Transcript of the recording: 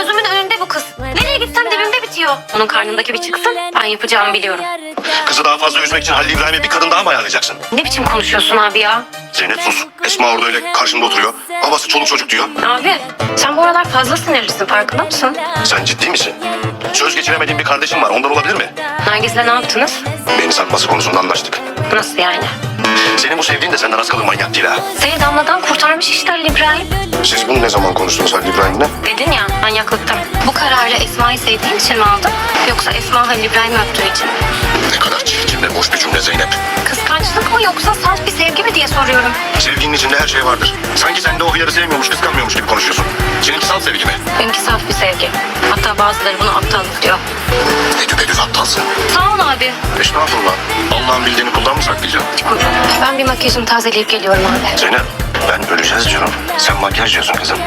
gözümün önünde bu kız. Nereye gitsem dibimde bitiyor. Onun karnındaki bir çıksın ben yapacağımı biliyorum. Kızı daha fazla üzmek için Halil İbrahim'e bir kadın daha mı ayarlayacaksın? Ne biçim konuşuyorsun abi ya? Zeynep sus. Esma orada öyle karşında oturuyor. Babası çoluk çocuk diyor. Abi sen bu aralar fazla sinirlisin farkında mısın? Sen ciddi misin? Söz geçiremediğin bir kardeşim var. Ondan olabilir mi? Nergis'le ne yaptınız? Beni satması konusunda anlaştık. Nasıl yani? Senin bu sevdiğin de senden az kalın manyak değil ha. Seni damladan kurtarmış işte Ali İbrahim. Siz bunu ne zaman konuştunuz Halil İbrahim'le? Dedin ya manyaklıktan. Bu kararı Esma'yı sevdiğin için mi aldın? Yoksa Esma Halil İbrahim'i öptüğü için mi? Ne kadar çirkin ve boş bir cümle Zeynep. Kıskançlık mı yoksa salt bir sevgi mi diye soruyorum. Sevginin içinde her şey vardır. Sanki sen de o hıyarı sevmiyormuş, kıskanmıyormuş gibi konuşuyorsun. Seninki salt sevgi mi? Benimki saf bir sevgi. Hatta bazıları bunu aptallık diyor. Ne düpedüz aptalsın. Sağ ol abi. Estağfurullah. Allah'ın bildiğini kuldan mı saklayacağım? Çikolata. Ben bir makyajımı tazeleyip geliyorum abi. Zeynep, ben öleceğiz diyorum. Sen makyaj diyorsun kızım.